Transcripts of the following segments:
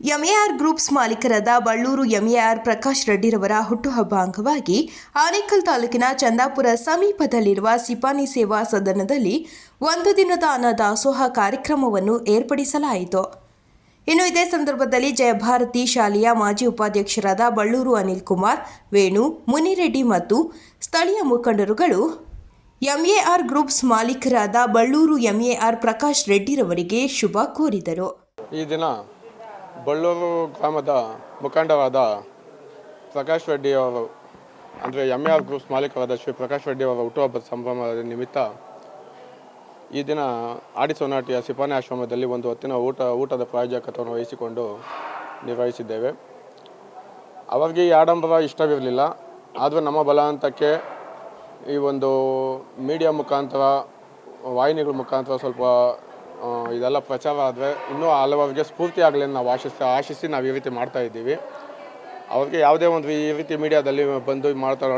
ಎಂಎಆರ್ groups ಮಾಲೀಕರಾದ Ballur MAR Prakash ರೆಡ್ಡಿರವರ ಹುಟ್ಟುಹಬ್ಬ ಅಂಗವಾಗಿ ಆನೇಕಲ್ ತಾಲೂಕಿನ ಚಂದಾಪುರ ಸಮೀಪದಲ್ಲಿರುವ ಸಿಪಾನಿ ಸೇವಾ ಸದನದಲ್ಲಿ ಒಂದು ದಿನದ ಅನ್ನದಾಸೋಹ ಕಾರ್ಯಕ್ರಮವನ್ನು ಏರ್ಪಡಿಸಲಾಯಿತು. ಇನ್ನು ಇದೇ ಸಂದರ್ಭದಲ್ಲಿ ಜಯಭಾರತಿ ಶಾಲೆಯ ಮಾಜಿ ಉಪಾಧ್ಯಕ್ಷರಾದ ಬಳ್ಳೂರು ಅನಿಲ್ ಕುಮಾರ್ ವೇಣು, ಮುನಿರೆಡ್ಡಿ ಮತ್ತು ಸ್ಥಳೀಯ ಮುಖಂಡರುಗಳು ಎಂಎಆರ್ ಗ್ರೂಪ್ಸ್ ಮಾಲೀಕರಾದ ಬಳ್ಳೂರು ಎಂಎಆರ್ ಪ್ರಕಾಶ್ ರೆಡ್ಡಿರವರಿಗೆ ಶುಭ ಕೋರಿದರು. ಈ ದಿನ ಬಳ್ಳೂರು ಗ್ರಾಮದ ಮುಖಂಡರಾದ ಪ್ರಕಾಶ್ ರೆಡ್ಡಿ ಅವರು, ಅಂದರೆ ಎಂ ಆರ್ ಗ್ರೂಪ್ಸ್ ಮಾಲೀಕರಾದ ಶ್ರೀ ಪ್ರಕಾಶ್ ರೆಡ್ಡಿ ಅವರ ಹುಟ್ಟುಹಬ್ಬದ ಸಂಭ್ರಮದ ನಿಮಿತ್ತ ಈ ದಿನ ಆಡಿ ಸೋನಾಟಿಯ ಸಿಪಾನಿ ಆಶ್ರಮದಲ್ಲಿ ಒಂದು ಹೊತ್ತಿನ ಊಟ, ಊಟದ ಪ್ರಾಯೋಜಕತ್ವವನ್ನು ವಹಿಸಿಕೊಂಡು ನಿರ್ವಹಿಸಿದ್ದೇವೆ. ಅವರಿಗೆ ಈ ಆಡಂಬರ ಇಷ್ಟವಿರಲಿಲ್ಲ. ಆದರೂ ನಮ್ಮ ಬಲವಂತಕ್ಕೆ ಈ ಒಂದು ಮೀಡಿಯಾ ಮುಖಾಂತರ, ವಾಹಿನಿಗಳ ಮುಖಾಂತರ ಸ್ವಲ್ಪ ಇದೆಲ್ಲ ಪ್ರಚಾರ ಆದರೆ ಇನ್ನೂ ಹಲವರಿಗೆ ಸ್ಫೂರ್ತಿ ಆಗಲಿ ನಾವು ಆಶಿಸಿ ಆಶಿಸಿ ನಾವು ಈ ರೀತಿ ಮಾಡ್ತಾ ಇದ್ದೀವಿ. ಅವ್ರಿಗೆ ಯಾವುದೇ ಒಂದು ಈ ರೀತಿ ಮೀಡಿಯಾದಲ್ಲಿ ಬಂದು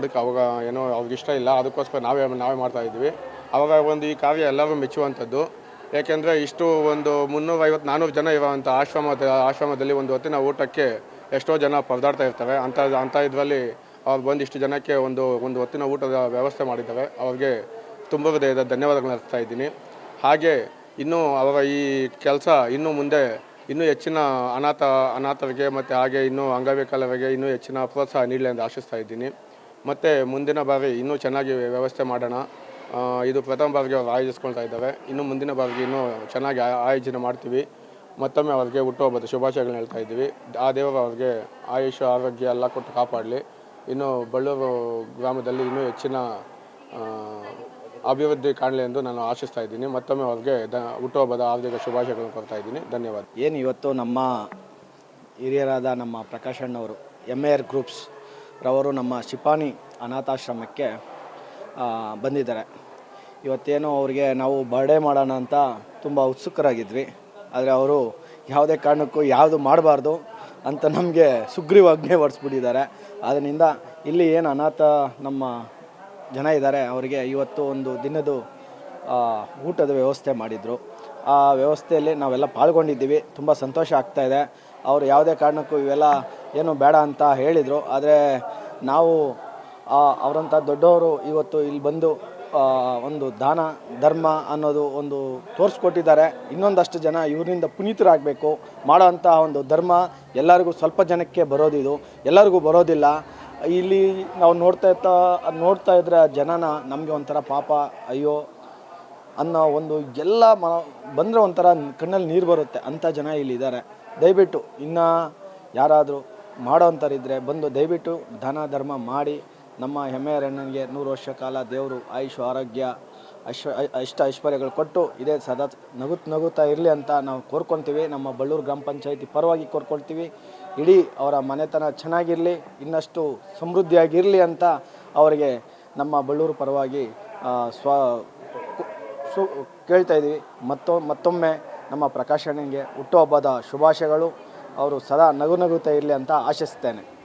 ಅದಕ್ಕೆ ಅವಾಗ ಏನೋ ಅವ್ರಿಗೆ ಇಷ್ಟ ಇಲ್ಲ. ಅದಕ್ಕೋಸ್ಕರ ನಾವೇ ನಾವೇ ಮಾಡ್ತಾ ಇದ್ದೀವಿ. ಅವಾಗ ಒಂದು ಈ ಕಾರ್ಯ ಎಲ್ಲರೂ ಮೆಚ್ಚುವಂಥದ್ದು. ಯಾಕೆಂದರೆ ಇಷ್ಟು ಒಂದು ಮುನ್ನೂರೈವತ್ತು ನಾನ್ನೂರು ಜನ ಇರೋವಂಥ ಆಶ್ರಮದ, ಆಶ್ರಮದಲ್ಲಿ ಒಂದು ಹೊತ್ತಿನ ಊಟಕ್ಕೆ ಎಷ್ಟೋ ಜನ ಪರದಾಡ್ತಾ ಇರ್ತಾರೆ. ಅಂಥ ಅಂಥ ಇದರಲ್ಲಿ ಅವ್ರು ಬಂದು ಇಷ್ಟು ಜನಕ್ಕೆ ಒಂದು ಒಂದು ಹೊತ್ತಿನ ಊಟದ ವ್ಯವಸ್ಥೆ ಮಾಡಿದ್ದಾರೆ. ಅವ್ರಿಗೆ ತುಂಬ ಹೃದಯದ ಧನ್ಯವಾದಗಳನ್ನ ಅರ್ಪಿಸ್ತಾ ಇದ್ದೀನಿ. ಹಾಗೆ ಇನ್ನೂ ಅವರ ಈ ಕೆಲಸ ಇನ್ನೂ ಮುಂದೆ ಇನ್ನೂ ಹೆಚ್ಚಿನ ಅನಾಥ, ಅನಾಥರಿಗೆ ಮತ್ತು ಹಾಗೆ ಇನ್ನೂ ಅಂಗವಿಕಲರಿಗೆ ಇನ್ನೂ ಹೆಚ್ಚಿನ ಪ್ರೋತ್ಸಾಹ ನೀಡಲಿ ಎಂದು ಆಶಿಸ್ತಾ ಇದ್ದೀನಿ. ಮತ್ತು ಮುಂದಿನ ಬಾರಿ ಇನ್ನೂ ಚೆನ್ನಾಗಿ ವ್ಯವಸ್ಥೆ ಮಾಡೋಣ. ಇದು ಪ್ರಥಮ ಬಾರಿಗೆ ಅವರು ಆಯೋಜಿಸ್ಕೊಳ್ತಾ ಇದ್ದಾರೆ. ಇನ್ನು ಮುಂದಿನ ಬಾರಿಗೆ ಇನ್ನೂ ಚೆನ್ನಾಗಿ ಆಯೋಜನೆ ಮಾಡ್ತೀವಿ. ಮತ್ತೊಮ್ಮೆ ಅವ್ರಿಗೆ ಹುಟ್ಟುಹಬ್ಬದ ಶುಭಾಶಯಗಳನ್ನ ಹೇಳ್ತಾ ಇದ್ದೀವಿ. ಆ ದೇವರು ಅವ್ರಿಗೆ ಆಯುಷ, ಆರೋಗ್ಯ ಎಲ್ಲ ಕೊಟ್ಟು ಕಾಪಾಡಲಿ. ಇನ್ನು ಬಳ್ಳೂರು ಗ್ರಾಮದಲ್ಲಿ ಇನ್ನೂ ಹೆಚ್ಚಿನ ಅಭಿವೃದ್ಧಿ ಕಾಣಲಿ ಎಂದು ನಾನು ಆಶಿಸ್ತಾ ಇದ್ದೀನಿ. ಮತ್ತೊಮ್ಮೆ ಅವ್ರಿಗೆ ದ, ಹುಟ್ಟುಹಬ್ಬದ ಹಾರ್ದಿಕ ಶುಭಾಶಯಗಳನ್ನು ಕೊಡ್ತಾ ಇದ್ದೀನಿ. ಧನ್ಯವಾದ. ಏನು ಇವತ್ತು ನಮ್ಮ ಹಿರಿಯರಾದ ನಮ್ಮ ಪ್ರಕಾಶ್ ಅಣ್ಣವರು ಎಂ ಎ ಆರ್ ಗ್ರೂಪ್ಸ್ ರವರು ನಮ್ಮ ಶಿಪಾನಿ ಅನಾಥಾಶ್ರಮಕ್ಕೆ ಬಂದಿದ್ದಾರೆ. ಇವತ್ತೇನು ಅವ್ರಿಗೆ ನಾವು ಬರ್ಡೇ ಮಾಡೋಣ ಅಂತ ತುಂಬ ಉತ್ಸುಕರಾಗಿದ್ವಿ. ಆದರೆ ಅವರು ಯಾವುದೇ ಕಾರಣಕ್ಕೂ ಯಾವುದು ಮಾಡಬಾರ್ದು ಅಂತ ನಮಗೆ ಸುಗ್ರೀವಾಜ್ಞೆ ಹೊಡಿಸ್ಬಿಟ್ಟಿದ್ದಾರೆ ಅದರಿಂದ ಇಲ್ಲಿ ಏನು ಅನಾಥ ನಮ್ಮ ಜನ ಇದ್ದಾರೆ, ಅವರಿಗೆ ಇವತ್ತು ಒಂದು ದಿನದ ಊಟದ ವ್ಯವಸ್ಥೆ ಮಾಡಿದರು. ಆ ವ್ಯವಸ್ಥೆಯಲ್ಲಿ ನಾವೆಲ್ಲ ಪಾಲ್ಗೊಂಡಿದ್ದೀವಿ, ತುಂಬ ಸಂತೋಷ ಆಗ್ತಾ ಇದೆ. ಅವರು ಯಾವುದೇ ಕಾರಣಕ್ಕೂ ಇವೆಲ್ಲ ಏನು ಬೇಡ ಅಂತ ಹೇಳಿದರು. ಆದರೆ ನಾವು ಅವರಂಥ ದೊಡ್ಡವರು ಇವತ್ತು ಇಲ್ಲಿ ಬಂದು ಒಂದು ದಾನ, ಧರ್ಮ ಅನ್ನೋದು ಒಂದು ತೋರಿಸ್ಕೊಟ್ಟಿದ್ದಾರೆ. ಇನ್ನೊಂದಷ್ಟು ಜನ ಇವರಿಂದ ಪುನೀತರಾಗಬೇಕು. ಮಾಡೋ ಅಂಥ ಒಂದು ಧರ್ಮ ಎಲ್ಲರಿಗೂ ಸ್ವಲ್ಪ ಜನಕ್ಕೆ ಬರೋದಿದು. ಎಲ್ಲರಿಗೂ ಬರೋದಿಲ್ಲ. ಇಲ್ಲಿ ನಾವು ನೋಡ್ತಾ ಇರ್ತಾ, ನೋಡ್ತಾ ಇದ್ರೆ ಆ ಜನನ ನಮಗೆ ಒಂಥರ ಪಾಪ, ಅಯ್ಯೋ, ಅನ್ನೋ ಒಂದು ಎಲ್ಲ ಮ, ಬಂದರೆ ಒಂಥರ ಕಣ್ಣಲ್ಲಿ ನೀರು ಬರುತ್ತೆ. ಅಂಥ ಜನ ಇಲ್ಲಿದ್ದಾರೆ ದಯವಿಟ್ಟು ಇನ್ನು ಯಾರಾದರೂ ಮಾಡೋವಂಥರಿದ್ದರೆ ಬಂದು ದಯವಿಟ್ಟು ದಾನ ಧರ್ಮ ಮಾಡಿ ನಮ್ಮ ಹೆಮ್ಮೆಯ ಅಣ್ಣನಿಗೆ ನೂರು ವರ್ಷ ಕಾಲ ದೇವರು ಆಯುಷ್, ಆರೋಗ್ಯ ಐಶ್ವ ಅಷ್ಟ ಐಶ್ವರ್ಯಗಳು ಕೊಟ್ಟು ಇದೇ ಸದಾ ನಗುತ್ ನಗುತ್ತಾ ಇರಲಿ ಅಂತ ನಾವು ಕೋರ್ಕೊತೀವಿ. ನಮ್ಮ ಬಳ್ಳೂರು ಗ್ರಾಮ ಪಂಚಾಯತಿ ಪರವಾಗಿ ಕೋರ್ಕೊಳ್ತೀವಿ. ಇಡೀ ಅವರ ಮನೆತನ ಚೆನ್ನಾಗಿರಲಿ, ಇನ್ನಷ್ಟು ಸಮೃದ್ಧಿಯಾಗಿರಲಿ ಅಂತ ಅವರಿಗೆ ನಮ್ಮ ಬಳ್ಳೂರು ಪರವಾಗಿ ಸ್ವ ಸು ಕೇಳ್ತಾ ಇದ್ದೀವಿ. ಮತ್ತೊ ಮತ್ತೊಮ್ಮೆ ನಮ್ಮ ಪ್ರಕಾಶನಿಗೆ ಹುಟ್ಟುಹಬ್ಬದ ಶುಭಾಶಯಗಳು. ಅವರು ಸದಾ ನಗು ನಗುತ್ತಾ ಇರಲಿ ಅಂತ ಆಶಿಸ್ತೇನೆ